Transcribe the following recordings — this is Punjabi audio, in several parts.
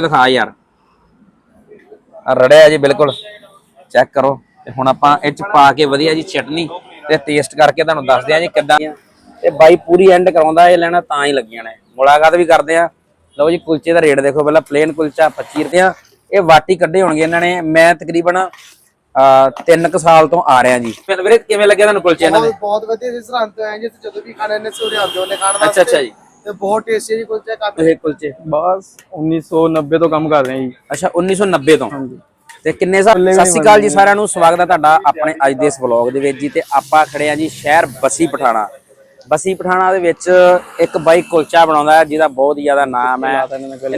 ਦਿਖਾ ਯਾਰ। ਰੜਿਆ ਜੀ ਬਿਲਕੁਲ। ਚੈੱਕ ਕਰੋ। ਤੇ ਹੁਣ ਆਪਾਂ ਇਹ ਚ ਪਾ ਕੇ ਵਧੀਆ ਜੀ ਚਟਨੀ ਤੇ ਟੇਸਟ ਕਰਕੇ ਤੁਹਾਨੂੰ ਦੱਸਦੇ ਆ ਜੀ ਕਿੱਦਾਂ ਤੇ ਬਾਈ ਪੂਰੀ ਐਂਡ ਕਰਾਉਂਦਾ ਇਹ ਲੈਣਾ ਤਾਂ ਹੀ ਲੱਗੀਆਂ ਨੇ। ਮੁਲਾਕਾਤ ਵੀ ਕਰਦੇ ਆ। ਲਓ ਜੀ ਕੁਲਚੇ ਦਾ ਰੇਟ ਦੇਖੋ ਪਹਿਲਾਂ ਪਲੇਨ ਕੁਲਚਾ 25 ਰੁਪਏ ਆ ਇਹ ਵਾਟੀ ਕੱਢੇ ਹੋਣਗੇ ਇਹਨਾਂ ਨੇ। ਮੈਂ ਤਕਰੀਬਨ 3 ਕੁ ਸਾਲ ਤੋਂ ਆ ਰਿਹਾ ਜੀ। ਫਿਰ ਵੀਰੇ ਕਿਵੇਂ ਲੱਗਿਆ ਤੁਹਾਨੂੰ ਕੁਲਚੇ ਇਹਨਾਂ ਦੇ? ਬਹੁਤ ਵਧੀਆ ਜੀ ਸਰਹੰਦ ਤੋਂ ਆਏ ਜੀ ਜਦੋਂ ਵੀ ਖਾਣੇ ਨੇ ਸੂਰੇ ਆਉਂਦੇ ਉਹਨੇ ਖਾਣ ਅੱਛਾ ਅੱਛਾ ਜੀ। ਤੇ ਬਹੁਤ ਟੇਸਟੀ ਜੀ ਕੁਲਚਾ ਕਾਫੀ ਇਹ ਕੁਲਚੇ। ਬਸ 1990 ਤੋਂ ਕੰਮ ਕਰ ਰਹੇ ਹਾਂ ਜੀ। ਅੱਛਾ 1990 ਤੋਂ? ਤੇ ਕਿੰਨੇ ਸਾਲ ਸਤਿ ਸ਼੍ਰੀ ਅਕਾਲ ਜੀ ਸਾਰਿਆਂ ਨੂੰ ਸਵਾਗਤ ਹੈ ਤੁਹਾਡਾ ਆਪਣੇ ਅੱਜ ਦੇ ਇਸ ਵਲੌਗ ਦੇ ਵਿੱਚ ਜੀ ਤੇ ਆਪਾਂ ਖੜੇ ਆ ਜੀ ਸ਼ਹਿਰ ਬਸੀ ਪਠਾਣਾ। ਬਸੀ ਪਠਾਣਾ ਦੇ ਵਿੱਚ ਇੱਕ ਬਾਈ ਕੁਲਚਾ ਬਣਾਉਂਦਾ ਹੈ ਜਿਹਦਾ ਬਹੁਤ ਜ਼ਿਆਦਾ ਨਾਮ ਹੈ।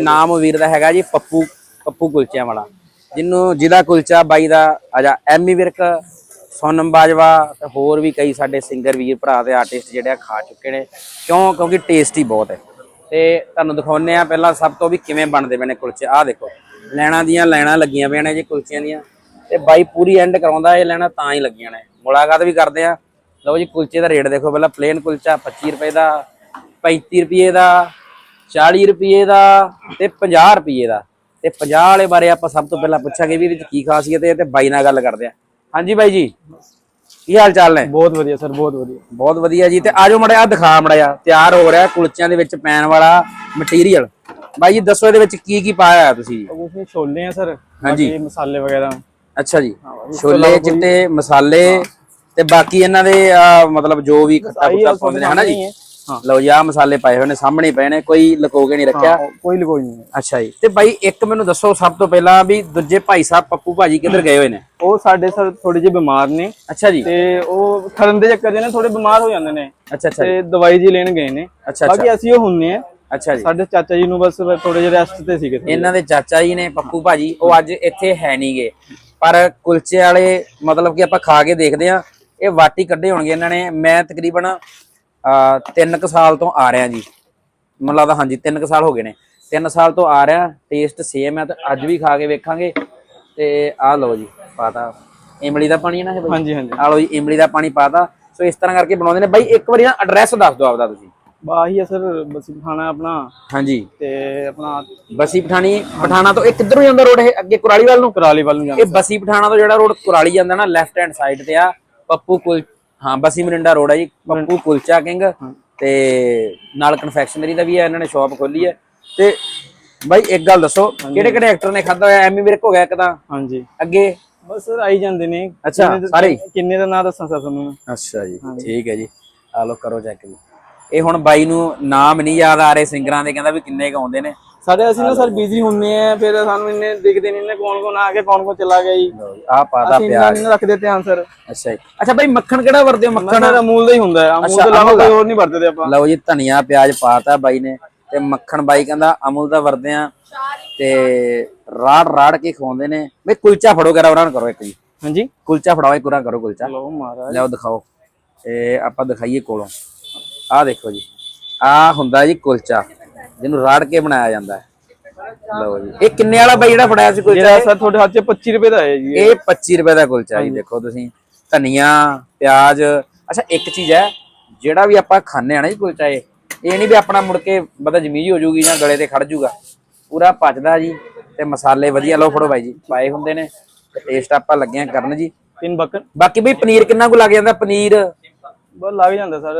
ਨਾਮ ਵੀਰ ਦਾ ਹੈਗਾ ਜੀ ਪੱਪੂ ਪੱਪੂ ਕੁਲਚਿਆਂ ਵਾਲਾ। ਜਿਹਨੂੰ ਜਿਹਦਾ ਕੁਲਚਾ ਬਾਈ ਦਾ ਆਜਾ ਐਮੀ ਵਿਰਕ ਸੋਨਮ ਬਾਜਵਾ ਤੇ ਹੋਰ ਵੀ ਕਈ ਸਾਡੇ ਸਿੰਗਰ ਵੀਰ ਭਰਾ ਤੇ ਆਰਟਿਸਟ ਜਿਹੜੇ ਆ ਖਾ ਚੁੱਕੇ ਨੇ। ਕਿਉਂ? ਕਿਉਂਕਿ ਟੇਸਟੀ ਬਹੁਤ ਹੈ। ਤੇ ਤੁਹਾਨੂੰ ਦਿਖਾਉਨੇ ਆ ਪਹਿਲਾਂ ਸਭ ਤੋਂ ਵੀ ਕਿਵੇਂ ਬਣਦੇ ਪਏ ਨੇ ਕੁਲਚੇ। ਆਹ ਦੇਖੋ, ਲੈਣਾ ਦੀਆਂ ਲੈਣਾ ਲੱਗੀਆਂ ਪਈਆਂ ਨੇ ਜੀ ਕੁਲਚਿਆਂ ਦੀਆਂ। ਤੇ ਬਾਈ ਪੂਰੀ ਐਂਡ ਕਰਾਉਂਦਾ ਇਹ ਲੈਣਾ ਤਾਂ ਹੀ ਲੱਗੀਆਂ ਨੇ। ਮੁਲਾਕਾਤ ਵੀ ਕਰਦੇ ਆ ਲਓ ਜੀ ਕੁਲਚੇ ਦਾ ਰੇਟ ਦੇਖੋ ਪਹਿਲਾਂ ਪਲੇਨ ਕੁਲਚਾ 25 ਰੁਪਏ ਦਾ 35 ਰੁਪਏ ਦਾ 40 ਰੁਪਏ ਦਾ ਤੇ 50 ਰੁਪਏ ਦਾ। ਤੇ 50 ਵਾਲੇ ਬਾਰੇ ਆਪਾਂ ਸਭ ਤੋਂ ਪਹਿਲਾਂ ਪੁੱਛਾਂਗੇ ਵੀ ਇਹਦੇ ਵਿੱਚ ਕੀ ਖਾਸੀਅਤ ਹੈ ਤੇ ਬਾਈ ਨਾਲ ਗੱਲ ਕਰਦੇ ਆ ਹਾਂਜੀ ਬਾਈ ਜੀ। ਕੀ ਹਾਲ ਚਾਲ ਨੇ? ਬਹੁਤ ਵਧੀਆ ਸਰ ਬਹੁਤ ਵਧੀਆ। ਬਹੁਤ ਵਧੀਆ ਜੀ। ਤੇ ਆਜੋ ਮੜਿਆ ਦਿਖਾ ਮੜਿਆ ਤਿਆਰ ਹੋ ਰਿਹਾ ਕੁਲਚਿਆਂ ਦੇ ਵਿੱਚ ਪੈਣ ਵਾਲਾ ਮਟੀਰੀਅਲ ਬਾਈ ਜੀ ਦੱਸੋ ਇਹਦੇ ਵਿੱਚ ਕੀ ਕੀ ਪਾਇਆ ਹੋਇਆ ਤੁਸੀਂ ਛੋਲੇ ਆ ਸਰ ਹਾਂਜੀ। ਮਸਾਲੇ ਵਗੈਰਾ। ਅੱਛਾ ਜੀ। ਛੋਲੇ ਚਿੱਟੇ ਮਸਾਲੇ ਤੇ ਬਾਕੀ ਇਹਨਾਂ ਦੇ ਮਤਲਬ ਜੋ ਵੀ ਖੱਟਾ ਖੁੱਟਾ ਪਾਉਂਦੇ ਨੇ ਹਨਾ ਜੀ? ਹਾਂ। ਲਓ ਜੀ ਆਹ ਮਸਾਲੇ ਪਾਏ ਹੋਏ ਨੇ ਸਾਹਮਣੇ ਪਏ ਨੇ ਕੋਈ ਲੁਕੋ ਕੇ ਨਹੀਂ ਰੱਖਿਆ। ਕੋਈ ਲਗੋਈ ਨਹੀਂ। ਅੱਛਾ ਜੀ। ਤੇ ਬਾਈ ਇੱਕ ਮੈਨੂੰ ਦੱਸੋ ਸਭ ਤੋਂ ਪਹਿਲਾਂ ਵੀ ਦੂਜੇ ਭਾਈ ਸਾਹਿਬ ਪੱਪੂ ਭਾਜੀ ਕਿੱਧਰ ਗਏ ਹੋਏ ਨੇ? ਉਹ ਸਾਡੇ ਸਰ ਥੋੜੇ ਜਿਹੇ ਬਿਮਾਰ ਨੇ। ਅੱਛਾ ਜੀ। ਤੇ ਉਹ ਖਰਨ ਦੇ ਚੱਕਰ ਦੇ ਨੇ ਥੋੜੇ ਬਿਮਾਰ ਹੋ ਜਾਂਦੇ ਨੇ। ਅੱਛਾ ਅੱਛਾ ਤੇ ਦਵਾਈ ਜੀ ਲੈਣ ਗਏ ਨੇ। ਅੱਛਾ ਅੱਛਾ। ਬਾਕੀ ਅਸੀਂ ਉਹ ਹੁੰਨੇ ਆ। ਅੱਛਾ ਜੀ। ਸਾਡੇ ਚਾਚਾ ਜੀ ਨੂੰ ਬਸ ਥੋੜੇ ਜਿਹੇ ਰੈਸਟ ਤੇ ਸੀਗੇ। ਇਹਨਾਂ ਦੇ ਚਾਚਾ ਜੀ ਨੇ ਪੱਪੂ ਭਾਜੀ ਉਹ ਅੱਜ ਇੱਥੇ ਹੈ ਨਹੀਂਗੇ ਪਰ ਕੁਲਚੇ ਵਾਲੇ ਮਤਲਬ ਕਿ ਆਪਾਂ ਖਾ ਕੇ ਦੇਖਦੇ ਆ ਇਹ ਵਾਟੀ ਕੱਢੇ ਹੋਣਗੇ ਇਹਨਾਂ ਨੇ। ਮੈਂ ਤਕਰੀਬਨ 3 ਕੁ ਸਾਲ ਤੋਂ ਆ ਰਿਹਾ ਜੀ। ਮੈਨੂੰ ਲੱਗਦਾ ਹਾਂਜੀ 3 ਕੁ ਸਾਲ ਹੋ ਗਏ ਨੇ। 3 ਸਾਲ ਤੋਂ ਆ ਰਿਹਾ ਟੇਸਟ ਸੇਮ ਹੈ ਤੇ ਅੱਜ ਵੀ ਖਾ ਕੇ ਵੇਖਾਂਗੇ। ਤੇ ਆਹ ਲਓ ਜੀ ਪਾਤਾ। ਇਮਲੀ ਦਾ ਪਾਣੀ ਹੈ ਨਾ ਇਹ ਬਾਈ? ਹਾਂਜੀ ਹਾਂਜੀ। ਆਹ ਲਓ ਜੀ ਇਮਲੀ ਦਾ ਪਾਣੀ ਪਾਤਾ। ਸੋ ਇਸ ਤਰ੍ਹਾਂ ਕਰਕੇ ਬਣਾਉਂਦੇ ਨੇ। ਬਾਈ ਇੱਕ ਵਾਰੀ ਨਾ ਐਡਰੈਸ ਦੱਸ ਦਿਓ ਆਪਦਾ ਤੁਸੀਂ। ਬਾਹੀ ਆ ਸਰ ਬਸ ਖਾਣਾ ਆਪਣਾ। ਹਾਂਜੀ। ਤੇ ਆਪਣਾ ਬਸੀ ਪਠਾਣੀ ਪਠਾਣਾ ਤੋਂ ਇਹ ਕਿੱਧਰੋਂ ਜਾਂਦਾ ਰੋਡ ਇਹ? ਅੱਗੇ ਕੁਰਾਲੀ ਵੱਲ ਨੂੰ? ਕਰਾਲੀ ਵੱਲ ਨੂੰ ਜਾਣਾ ਇਹ ਬਸੀ ਪਠਾਣਾ ਤੋਂ ਜਿਹੜਾ ਰੋਡ ਕੁਰਾਲੀ ਜਾਂਦਾ ਨਾ ਲੈਫਟ ਹੈਂਡ ਸਾਈਡ ਤੇ ਆ। ਪੱਪੂ ਕੁਲ ਹਾਂ ਬਸੀ ਮਰਿੰਡਾ ਰੋਡ ਜੀ ਪੱਪੂ ਕੁਲਚਾ ਕਿੰਗ ਤੇ ਨਾਲ ਕਨਫੈਕਸ਼ਨਰੀ ਦਾ ਵੀ ਹੈ ਇਹਨਾਂ ਨੇ ਸ਼ਾਪ ਖੋਲੀ ਹੈ ਤੇ ਬਾਈ ਇੱਕ ਗੱਲ ਦੱਸੋ ਕਿਹੜੇ ਕਿਹੜੇ ਐਕਟਰ ਨੇ ਖਾਦਾ ਹੋਇਆ? ਐਮੀ ਵਿਰਕ ਹੋ ਗਿਆ ਇੱਕ ਤਾਂ। ਹਾਂਜੀ। ਅੱਗੇ? ਬਸ ਆਈ ਜਾਂਦੇ ਨੇ। ਅੱਛਾ, ਸਾਰੇ? ਕਿੰਨੇ ਦਾ ਨਾਂ ਦੱਸਾਂ ਸਰ ਤੁਹਾਨੂੰ ਅੱਛਾ ਜੀ ਠੀਕ ਹੈ ਜੀ। ਆ ਲੋ ਕਰੋ ਚੈੱਕ ਜੀ। ਇਹ ਹੁਣ ਬਾਈ ਨੂੰ ਨਾਮ ਨਹੀਂ ਯਾਦ ਆ ਰਹੇ ਸਿੰਗਰਾਂ ਦੇ ਕਹਿੰਦਾ ਵੀ ਕਿੰਨੇ ਕ ਆਉਂਦੇ ਨੇ। ਸਾਡੇ ਅਸੀਂ ਨਾ ਸਰ ਬਿਜ਼ੀ ਹੁੰਨੇ ਆ ਫਿਰ ਸਾਨੂੰ ਇੰਨੇ ਦਿਖਦੇ ਨਹੀਂ ਨੇ ਕੌਣ ਕੌਣ ਆ ਕੇ ਕੌਣ ਕੌਣ ਚਲਾ ਗਿਆ ਜੀ। ਆ ਪਾਤਾ ਅਸੀਂ ਇੰਨਾ ਨਹੀਂ ਰੱਖਦੇ ਧਿਆਨ ਸਰ। ਅੱਛਾ ਜੀ। ਅੱਛਾ ਬਾਈ ਮੱਖਣ ਕਿਹੜਾ ਵਰਦੇ ਮੱਖਣ ਮੱਖਣ ਅਮੂਲ ਦਾ ਹੀ ਹੁੰਦਾ ਹੈ ਅਮੂਲ ਤੋਂ ਦਾ। ਕੋਈ ਹੋਰ ਨਹੀਂ ਵਰਤਦੇ ਆਪਾਂ। ਲਓ ਜੀ ਧਨੀਆ ਪਿਆਜ਼ ਪਾਤਾ ਬਾਈ ਨੇ ਤੇ ਮੱਖਣ ਬਾਈ ਕਹਿੰਦਾ ਅਮੁਲ ਦਾ ਵਰਦੇ ਆ ਤੇ ਰਾੜ ਰਾੜ ਕੇ ਖਵਾਉਂਦੇ ਨੇ। ਬਈ ਕੁਲਚਾ ਫੜੋ ਕਰਾ ਉਹਨਾਂ ਨੂੰ ਕਰੋ ਇੱਕ ਜੀ। ਹਾਂਜੀ? ਕੁਲਚਾ ਫੜਾਓ ਇੱਕ ਉਹਨਾਂ ਕਰੋ ਕੁਲਚਾ। ਲੋ ਮਹਾਰਾਜ। ਲਿਆਓ ਦਿਖਾਓ। ਤੇ ਆਪਾਂ ਦਿਖਾਈਏ ਕੋਲੋਂ। ਆਹ ਦੇਖੋ ਜੀ ਆਹ ਹੁੰਦਾ ਜੀ ਕੁਲਚਾ। ਜਿਹਨੂੰ ਰਾੜ ਕੇ ਬਣਾਇਆ ਜਾਂਦਾ ਹੈ। ਲਓ ਜੀ। ਇਹ ਕਿੰਨੇ ਵਾਲਾ ਬਾਈ ਜਿਹੜਾ ਫੜਾਇਆ ਸੀ ਕੁਲਚਾ ਜਿਹੜਾ ਸਰ ਤੁਹਾਡੇ ਹੱਥ 'ਚ 25 ਰੁਪਏ ਦਾ ਹੈ ਜੀ ਇਹ। 25 ਰੁਪਏ ਦਾ ਕੁਲਚਾ ਜੀ ਦੇਖੋ ਤੁਸੀਂ। ਧਨੀਆ ਪਿਆਜ਼। ਅੱਛਾ ਇੱਕ ਚੀਜ਼ ਹੈ ਜਿਹੜਾ ਵੀ ਆਪਾਂ ਖਾਣੇ ਆ ਨਾ ਜੀ ਕੁਲਚਾ ਇਹ। ਇਹ ਨਹੀਂ ਵੀ ਆਪਣਾ ਮੁੜ ਕੇ ਬਦਾ ਜਮੀਜ ਹੋ ਜੂਗੀ ਜਾਂ ਗਲੇ ਤੇ ਖੜ ਜੂਗਾ ਪੂਰਾ ਪਚਦਾ ਜੀ ਤੇ ਮਸਾਲੇ ਵਧੀਆ ਲਓ ਫੜੋ ਬਾਈ ਜੀ। ਪਾਏ ਹੁੰਦੇ ਨੇ ਤੇ ਟੇਸਟ ਆਪਾਂ ਲੱਗੇ ਆ ਕਰਨ ਜੀ। ਤਿੰਨ ਬੱਕਰ। ਬਾਕੀ ਬਈ ਪਨੀਰ ਕਿੰਨਾ ਕੁ ਲੱਗ ਜਾਂਦਾ? ਪਨੀਰ ਬਸ ਲੱਗ ਜਾਂਦਾ ਸਰ।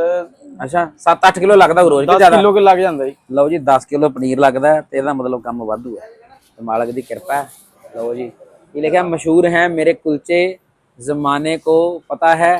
ਅੱਛਾ 7-8 ਕਿਲੋ ਲੱਗਦਾ ਰੋਜ਼ ਕਿ 10 ਜ਼ਿਆਦਾ? ਕਿਲੋ ਕੇ ਲੱਗ ਜਾਂਦਾ ਜੀ। ਲਓ ਜੀ 10 ਕਿਲੋ ਪਨੀਰ ਲੱਗਦਾ ਤੇ ਇਹਦਾ ਮਤਲਬ ਕੰਮ ਵਾਧੂ ਹੈ। ਤੇ ਮਾਲਕ ਦੀ ਕਿਰਪਾ ਹੈ। ਲਓ ਜੀ ਇਹ ਲਿਖਿਆ ਮਸ਼ਹੂਰ ਹੈ ਮੇਰੇ ਕੁਲਚੇ ਜ਼ਮਾਨੇ ਕੋ ਪਤਾ ਹੈ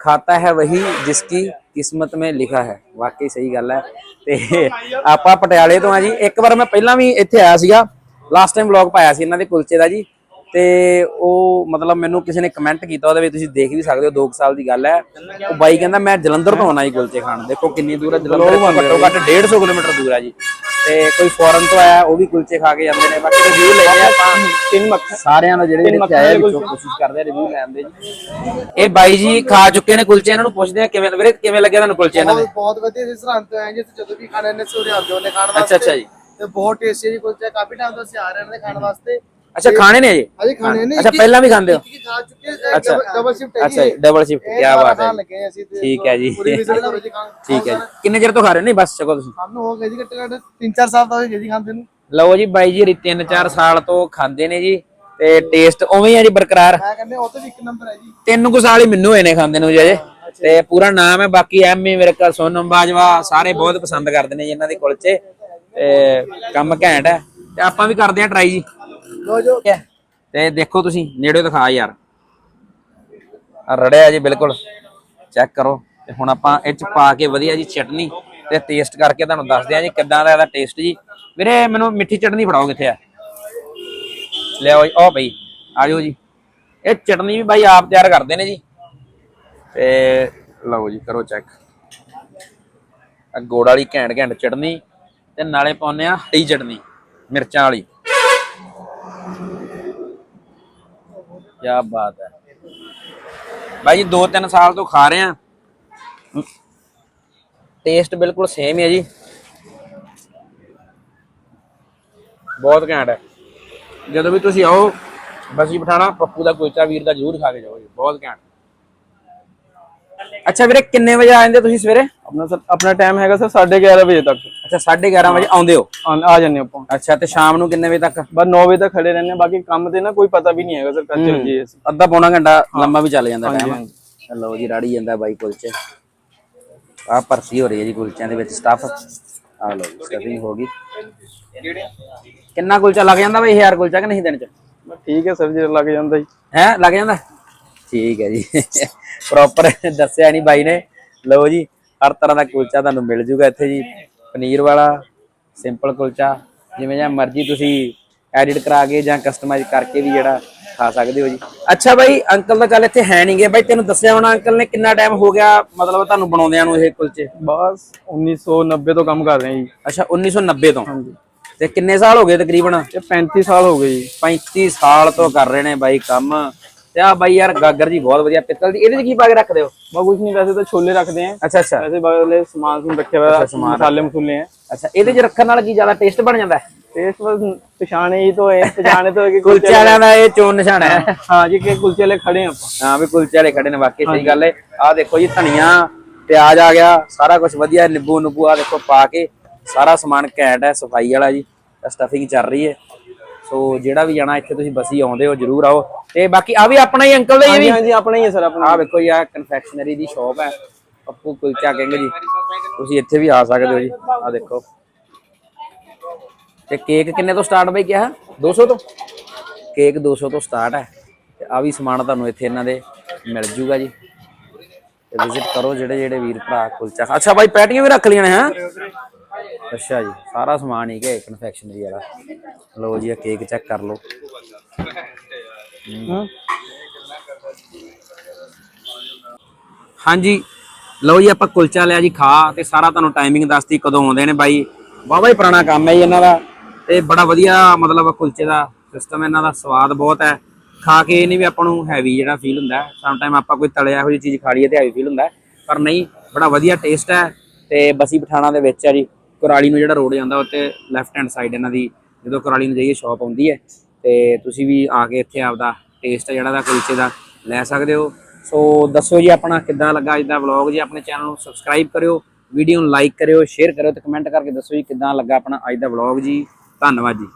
ਖਾਤਾ ਹੈ ਵਹੀ ਜਿਸकी ਕਿਸਮਤ में ਲਿਖਾ ਹੈ। ਵਾਕਈ ਸਹੀ ਗੱਲ ਹੈ। ਤੇ ਆਪਾਂ ਪਟਿਆਲੇ ਤੋਂ ਆ ਜੀ ਇੱਕ ਵਾਰ ਮੈਂ ਪਹਿਲਾਂ ਵੀ ਇੱਥੇ ਆਇਆ ਸੀਗਾ ਲਾਸਟ ਟਾਈਮ ਵਲੌਗ ਪਾਇਆ ਸੀ ਇਹਨਾਂ ਦੇ ਕੁਲਚੇ ਦਾ ਜੀ। ਤੇ ਉਹ ਮਤਲਬ ਮੈਨੂੰ ਕਿਸੇ ਨੇ ਕਮੈਂਟ ਕੀਤਾ ਉਹਦੇ ਵਿੱਚ ਤੁਸੀਂ ਦੇਖ ਵੀ ਸਕਦੇ ਹੋ 2 ਸਾਲ ਦੀ ਗੱਲ ਹੈ। ਉਹ ਬਾਈ ਕਹਿੰਦਾ ਮੈਂ ਜਲੰਧਰ ਤੋਂ ਆਉਣਾ ਜੀ ਕੁਲਚੇ ਖਾਣ। ਦੇਖੋ ਕਿੰਨੀ ਦੂਰ ਹੈ ਜਲੰਧਰ ਤੋਂ ਘੱਟੋ ਘੱਟ 150 ਕਿਲੋਮੀਟਰ ਦੂਰ ਹੈ ਜੀ। ਤੇ ਕੋਈ ਫੋਰਨ ਤੋਂ ਆਇਆ ਉਹ ਵੀ ਕੁਲਚੇ ਖਾ ਕੇ ਜਾਂਦੇ ਨੇ। ਬਾਕੀ ਰਿਵਿਊ ਲੈਣੇ ਆ ਆਪਾਂ ਤਿੰਨ ਮੱਖਣ ਸਾਰਿਆਂ ਦਾ ਜਿਹੜੇ ਵਿੱਚ ਆਇਆ ਵਿੱਚੋਂ ਕੋਸ਼ਿਸ਼ ਕਰਦੇ ਆ ਰਿਵਿਊ ਲੈਣ ਦੇ ਜੀ। ਇਹ ਬਾਈ ਜੀ ਖਾ ਚੁੱਕੇ ਨੇ ਕੁਲਚੇ ਇਹਨਾਂ ਨੂੰ ਪੁੱਛਦੇ ਆ ਕਿਵੇਂ ਵੀਰੇ ਕਿਵੇਂ ਲੱਗਿਆ ਤੁਹਾਨੂੰ ਕੁਲਚੇ ਇਹਨਾਂ ਦੇ? ਬਹੁਤ ਵਧੀਆ ਜੀ ਸਰਹੰਦ ਤੋਂ ਆਏ ਜੀ ਜਦੋਂ ਵੀ ਖਾਣੇ ਨੇ ਸੂਰੇ ਆਉਂਦੇ ਉਹਨੇ ਖਾਣ ਵਾਸਤੇ ਅੱਛਾ ਅੱਛਾ ਜੀ। ਤੇ ਬਹੁਤ ਟੇਸਟੀ ਜੀ ਕੁਲਚਾ ਕਾਫੀ ਟਾਈਮ ਤੋਂ ਅਸੀਂ ਆ ਰਹੇ ਨੇ ਖਾਣ ਵਾਸਤੇ। ਅੱਛਾ ਖਾਣੇ ਨੇ ਜੀ ਅਜੇ ਖਾਣੇ ਨੇ। ਅੱਛਾ ਪਹਿਲਾਂ ਵੀ ਖਾਂਦੇ ਹੋ? ਇੱਕ ਹੀ ਖਾ ਚੁੱਕੇ ਅੱਛਾ। ਡਬਲ ਸ਼ਿਫਟ ਹੈ ਅੱਛਾ ਜੀ ਡਬਲ ਸ਼ਿਫਟ ਕੀ ਬਾਤ ਹੈ ਜੀ। ਲੱਗੇ ਅਸੀਂ ਤੇ। ਠੀਕ ਹੈ ਜੀ। ਪੂਰੀ ਵਿਜ਼ਿਟ ਕਰੋ ਜੀ ਖਾਣ। ਠੀਕ ਹੈ ਜੀ। ਕਿੰਨੇ ਚਿਰ ਤੋਂ ਖਾ ਰਹੇ ਹੋ ਨਹੀਂ ਬਸ ਚਕੋ ਤੁਸੀਂ। ਸਾਨੂੰ ਹੋ ਗਏ ਜੀ ਘੱਟੋ ਘੱਟ 3-4 ਸਾਲ ਤਾਂ ਹੋ ਗਏ ਜੀ ਖਾਂਦੇ ਨੂੰ। ਲਓ ਜੀ ਬਾਈ ਜੀ ਰੀ 3-4 ਸਾਲ ਤੋਂ ਖਾਂਦੇ ਨੇ ਜੀ ਤੇ ਟੇਸਟ ਉਵੇਂ ਹੀ ਆ ਜੀ ਬਰਕਰਾਰ। ਮੈਂ ਕਹਿੰਦੇ ਉਹ ਤੇ ਵੀ ਇੱਕ ਨੰਬਰ ਹੈ ਜੀ। ਤਿੰਨ ਕੁ ਸਾਲ ਹੀ ਮੈਨੂੰ ਹੋਏ ਨੇ ਖਾਂਦੇ ਨੂੰ ਜੀ ਅਜੇ। ਤੇ ਪੂਰਾ ਨਾਮ ਹੈ ਬਾਕੀ ਮੇਰੇ ਕੋਲ ਸੋਨਮ ਬਾਜਵਾ ਸਾਰੇ ਬਹੁਤ ਪਸੰਦ ਕਰਦੇ ਨੇ ਜੀ ਇਹਨਾਂ ਦੇ ਕੁਲਚੇ। ਤੇ ਕੰਮ ਘੈਂਟ ਹੈ। ਤੇ ਆਪਾਂ ਵੀ ਕਰਦੇ ਆ ਟਰਾਈ ਜੀ। ਲੋ ਜੋ। ਤੇ ਦੇਖੋ ਤੁਸੀਂ, ਨੇੜੇ ਦਿਖਾ ਯਾਰ। ਰੜਿਆ ਜੀ, ਬਿਲਕੁਲ। ਚੈੱਕ ਕਰੋ। ਤੇ ਹੁਣ ਆਪਾਂ ਇਹ ਚ ਪਾ ਕੇ ਵਧੀਆ ਜੀ ਚਟਨੀ ਤੇ ਟੇਸਟ ਕਰਕੇ ਤੁਹਾਨੂੰ ਦੱਸਦੇ ਆ ਜੀ ਕਿੱਦਾਂ ਦਾ ਇਹਦਾ ਟੇਸਟ ਜੀ। ਵੀਰੇ, ਮੈਨੂੰ ਮਿੱਠੀ ਚਟਨੀ ਫੜਾਓ ਕਿੱਥੇ ਆ? ਲਿਆਓ ਜੀ। ਉਹ ਬਈ ਆਜੋ ਜੀ। ਇਹ ਚਟਨੀ ਵੀ ਬਾਈ ਆਪ ਤਿਆਰ ਕਰਦੇ ਨੇ ਜੀ। ਤੇ ਲਓ ਜੀ, ਕਰੋ ਚੈੱਕ। ਆ ਗੋੜ ਵਾਲੀ ਘੈਂਟ ਘੈਂਟ ਚਟਨੀ ਤੇ ਨਾਲੇ ਪਾਉਂਦੇ ਆ ਹਰੀ ਚਟਨੀ, ਮਿਰਚਾਂ ਵਾਲੀ। ਕੀ ਬਾਤ ਹੈ। ਭਾਈ ਜੀ 2-3 ਸਾਲ ਤੋਂ ਖਾ ਰਹੇ ਆ। ਟੇਸਟ ਬਿਲਕੁਲ ਸੇਮ ਹੀ ਹੈ ਜੀ। ਬਹੁਤ ਘੈਂਟ ਹੈ। ਜਦੋਂ ਵੀ ਤੁਸੀਂ ਆਓ, ਬਸੀ ਪਠਾਣਾ, ਪੱਪੂ ਦਾ ਕੁਲਚਾ ਵੀਰ ਦਾ ਜ਼ਰੂਰ ਖਾ ਕੇ ਜਾਓ ਜੀ। ਬਹੁਤ ਘੈਂਟ। ਅੱਛਾ ਵੀਰੇ ਕਿੰਨੇ ਵਜੇ ਆ ਜਾਂਦੇ ਤੁਸੀਂ ਸਵੇਰੇ? ਆਪਣਾ ਸਰ ਆਪਣਾ ਟਾਈਮ ਹੈਗਾ ਸਰ 11:30 ਵਜੇ ਤੱਕ। ਅੱਛਾ 11:30 ਵਜੇ ਆਉਂਦੇ ਹੋ? ਆ ਆ ਜਾਂਦੇ ਆਪਾਂ। ਅੱਛਾ ਤੇ ਸ਼ਾਮ ਨੂੰ ਕਿੰਨੇ ਵਜੇ ਤੱਕ? ਬਸ 9 ਵਜੇ ਤੱਕ ਖੜੇ ਰਹਿੰਦੇ ਹਾਂ, ਬਾਕੀ ਕੰਮ ਤੇ ਨਾ ਕੋਈ ਪਤਾ ਵੀ ਨਹੀਂ ਹੈਗਾ ਸਰ ਕਦ ਚੱਲ ਜੀ ਅਸੀਂ। ਅੱਧਾ ਪੌਣਾ ਘੰਟਾ ਲੰਮਾ ਵੀ ਚੱਲ ਜਾਂਦਾ ਟਾਈਮ। ਲਓ ਜੀ ਰਾੜੀ ਜਾਂਦਾ ਬਾਈ ਕੁਲਚੇ ਆ ਭਰਤੀ ਹੋ ਰਹੀ ਹੈ ਜੀ ਕੁਲਚਿਆਂ ਦੇ ਵਿੱਚ ਸਟਫ ਆ ਲਓ ਜੀ ਸਟਫਿੰਗ ਹੋ ਗਈ। ਕਿੰਨਾ ਕੁਲਚਾ ਲੱਗ ਜਾਂਦਾ ਬਾਈ 1000 ਕੁਲਚਾ ਕਿ ਨਹੀਂ ਦਿਨ ਚ? ਬਸ ਠੀਕ ਹੈ ਸਰ ਜੀ ਲੱਗ ਜਾਂਦਾ ਜੀ। ਹੈ ਲੱਗ ਜਾਂਦਾ? ਠੀਕ ਹੈ ਜੀ। ਪ੍ਰੋਪਰ ਦੱਸਿਆ ਨਹੀਂ ਬਾਈ ਨੇ। ਲਓ ਜੀ ਹਰ ਤਰ੍ਹਾਂ ਦਾ ਕੁਲਚਾ ਤੁਹਾਨੂੰ ਮਿਲ ਜੂਗਾ ਇੱਥੇ ਜੀ। ਪਨੀਰ ਵਾਲਾ ਸਿੰਪਲ ਕੁਲਚਾ ਜਿਵੇਂ ਜਾਂ ਮਰਜ਼ੀ ਤੁਸੀਂ ਐਡਿਟ ਕਰਾ ਕੇ ਜਾਂ ਕਸਟਮਾਈਜ਼ ਕਰਕੇ ਵੀ ਜਿਹੜਾ ਖਾ ਸਕਦੇ ਹੋ ਜੀ। ਅੱਛਾ ਬਾਈ ਅੰਕਲ ਤਾਂ ਚੱਲ ਇੱਥੇ ਹੈ ਨਹੀਂਗੇ ਬਾਈ ਤੈਨੂੰ ਦੱਸਿਆ ਹੋਣਾ ਅੰਕਲ ਨੇ ਕਿੰਨਾ ਟਾਈਮ ਹੋ ਗਿਆ ਮਤਲਬ ਤੁਹਾਨੂੰ ਬਣਾਉਂਦਿਆਂ ਨੂੰ ਇਹ ਕੁਲਚੇ? ਬਸ 1990 ਤੋਂ ਕੰਮ ਕਰ ਰਹੇ ਜੀ। ਅੱਛਾ 1990 ਤੋਂ? ਹਾਂਜੀ। ਤੇ ਕਿੰਨੇ ਸਾਲ ਹੋ ਗਏ ਤਕਰੀਬਨ? ਇਹ 35 ਸਾਲ ਹੋ ਗਏ ਜੀ। 35 ਸਾਲ ਤੋਂ ਕਰ ਰਹੇ ਨੇ ਬਾਈ ਕੰਮ। ਤੇ ਆ ਬਾਈ ਯਾਰ ਗਾਗਰ ਜੀ ਬਹੁਤ ਵਧੀਆ ਪਿੱਤਲ ਦੀ। ਇਹਦੇ ਚ ਕੀ ਪਾ ਕੇ ਰੱਖਦੇ ਹੋ? ਬਾ ਕੁਝ ਨਹੀਂ ਵੈਸੇ ਤਾਂ ਛੋਲੇ ਰੱਖਦੇ ਆ। ਅੱਛਾ ਅੱਛਾ। ਵੈਸੇ ਬਾਗਲੇ ਸਮਾਨ ਨੂੰ ਰੱਖਿਆ ਹੋਇਆ ਮਸਾਲੇ ਮਸੂਲੇ ਆ। ਅੱਛਾ ਇਹਦੇ ਚ ਰੱਖਣ ਨਾਲ ਕੀ ਜ਼ਿਆਦਾ ਟੇਸਟ ਬਣ ਜਾਂਦਾ? ਟੇਸਟ ਬਸ ਪਛਾਣੇ ਹੀ ਤੋਂ ਇਹ ਪਛਾਣੇ ਤੋਂ ਕਿ ਕੁਲਚੇ ਵਾਲਿਆਂ ਦਾ ਇਹ ਚੋਣ ਨਿਸ਼ਾਨ ਹੈ। ਹਾਂ ਜੀ ਕਿ ਕੁਲਚੇ ਵਾਲੇ ਖੜੇ ਆਪਾਂ। ਹਾਂ ਵੀ ਕੁਲਚੇ ਵਾਲੇ ਖੜੇ ਨੇ ਵਾਕਈ ਸਹੀ ਗੱਲ ਹੈ ਆਹ ਦੇਖੋ ਜੀ ਧਨੀਆ ਪਿਆਜ਼ ਆ ਗਿਆ ਸਾਰਾ ਕੁਝ ਵਧੀਆ ਨਿੰਬੂ ਨੁਬੂ ਆ ਦੇਖੋ ਪਾ ਕੇ ਸਾਰਾ ਸਮਾਨ ਘੈਂਟ ਹੈ ਸਫ਼ਾਈ ਵਾਲਾ ਜੀ ਸਟਫਿੰਗ ਚੱਲ ਰਹੀ ਹੈ ਸੋ ਜਿਹੜਾ ਵੀ ਜਾਣਾ ਇੱਥੇ ਤੁਸੀਂ ਬਸੀ ਆਉਂਦੇ ਹੋ ਜਰੂਰ ਆਓ। ਤੇ ਬਾਕੀ ਆ ਵੀ ਆਪਣਾ ਹੀ ਅੰਕਲ ਦਾ ਹੀ ਵੀ? ਹਾਂਜੀ ਆਪਣਾ ਹੀ ਹੈ ਸਰ ਆਪਣਾ। ਆ ਵੇਖੋ ਯਾ ਕਨਫੈਕਸ਼ਨਰੀ ਦੀ ਸ਼ਾਪ ਹੈ। ਪੱਪੂ ਕੁਲਚਾ ਕਹਿੰਗੇ ਜੀ। ਤੁਸੀਂ ਇੱਥੇ ਵੀ ਆ ਸਕਦੇ ਹੋ ਜੀ। ਆ ਦੇਖੋ। ਤੇ ਕੇਕ ਕਿੰਨੇ ਤੋਂ ਸਟਾਰਟ ਬਈ ਕਿਹਾ? 200 ਤੋਂ? ਕੇਕ 200 ਤੋਂ ਸਟਾਰਟ ਹੈ। ਤੇ ਆ ਵੀ ਸਮਾਨ ਤੁਹਾਨੂੰ ਇੱਥੇ ਇਹਨਾਂ ਦੇ ਮਿਲ ਜੂਗਾ ਜੀ। ਤੇ ਵਿਜ਼ਿਟ ਕਰੋ ਜਿਹੜੇ ਜਿਹੜੇ ਵੀਰ ਭਰਾ ਕੁਲਚਾ ਅੱਛਾ ਬਾਈ ਪੈਟੀਆਂ ਵੀ ਰੱਖ ਲਈਆਂ ਨੇ ਹਾਂ? ਅੱਛਾ ਜੀ ਸਾਰਾ ਸਮਾਨ ਹੀ ਹੈ ਕਨਫੈਕਸ਼ਨਰੀ ਵਾਲਾ। ਲਓ ਜੀ ਇਹ ਕੇਕ ਚੈੱਕ ਕਰ ਲਓ। हाँ? ਹਾਂਜੀ ਲਓ ਜੀ ਆਪਾਂ ਕੁਲਚਾ ਲਿਆ ਜੀ ਖਾ ਤੇ ਸਾਰਾ ਤੁਹਾਨੂੰ ਟਾਈਮਿੰਗ ਦੱਸਤੀ ਕਦੋਂ ਆਉਂਦੇ ਨੇ ਬਾਈ। ਵਾਹਵਾ ਹੀ ਪੁਰਾਣਾ ਕੰਮ ਹੈ ਜੀ ਇਹਨਾਂ ਦਾ। ਤੇ ਬੜਾ ਵਧੀਆ ਮਤਲਬ ਕੁਲਚੇ ਦਾ ਸਿਸਟਮ ਇਹਨਾਂ ਦਾ ਸਵਾਦ ਬਹੁਤ ਹੈ। ਖਾ ਕੇ ਇਹ ਨਹੀਂ ਵੀ ਆਪਾਂ ਨੂੰ ਹੈਵੀ ਜਿਹੜਾ ਫੀਲ ਹੁੰਦਾ ਸਮ ਟਾਈਮ ਆਪਾਂ ਕੋਈ ਤਲਿਆ ਹੋਈ ਚੀਜ਼ ਖਾ ਲਈਏ ਤੇ ਹੈਵੀ ਫੀਲ ਹੁੰਦਾ ਪਰ ਨਹੀਂ ਬੜਾ ਵਧੀਆ ਟੇਸਟ ਹੈ ਤੇ ਬਸੀ ਪਠਾਣਾ ਦੇ ਵਿੱਚ ਹੈ ਜੀ। ਕੁਰਾਲੀ ਨੂੰ ਜਿਹੜਾ ਰੋਡ ਜਾਂਦਾ ਉੱਤੇ ਲੈਫਟ ਹੈਂਡ ਸਾਈਡ ਇਹਨਾਂ ਦੀ, ਜਦੋਂ ਕੁਰਾਲੀ ਨੂੰ ਜਾਈਏ ਸ਼ਾਪ ਆਉਂਦੀ ਹੈ, ਤੇ ਤੁਸੀਂ ਵੀ ਆ ਕੇ ਇੱਥੇ ਆਪਦਾ ਟੇਸਟ ਜਿਹੜਾ ਦਾ, ਕੁਲਚੇ ਦਾ ਲੈ ਸਕਦੇ ਹੋ। ਸੋ ਦੱਸੋ ਜੀ ਆਪਣਾ ਕਿੱਦਾਂ ਲੱਗਾ ਅੱਜ ਦਾ ਵਲੌਗ ਜੀ, ਆਪਣੇ ਚੈਨਲ ਨੂੰ ਸਬਸਕ੍ਰਾਈਬ ਕਰਿਓ ਵੀਡੀਓ ਨੂੰ ਲਾਈਕ ਕਰਿਓ ਸ਼ੇਅਰ ਕਰਿਓ ਤੇ ਕਮੈਂਟ ਕਰਕੇ ਦੱਸੋ ਜੀ ਕਿੱਦਾਂ ਲੱਗਾ ਆਪਣਾ ਅੱਜ ਦਾ ਵਲੌਗ ਜੀ। ਧੰਨਵਾਦ ਜੀ।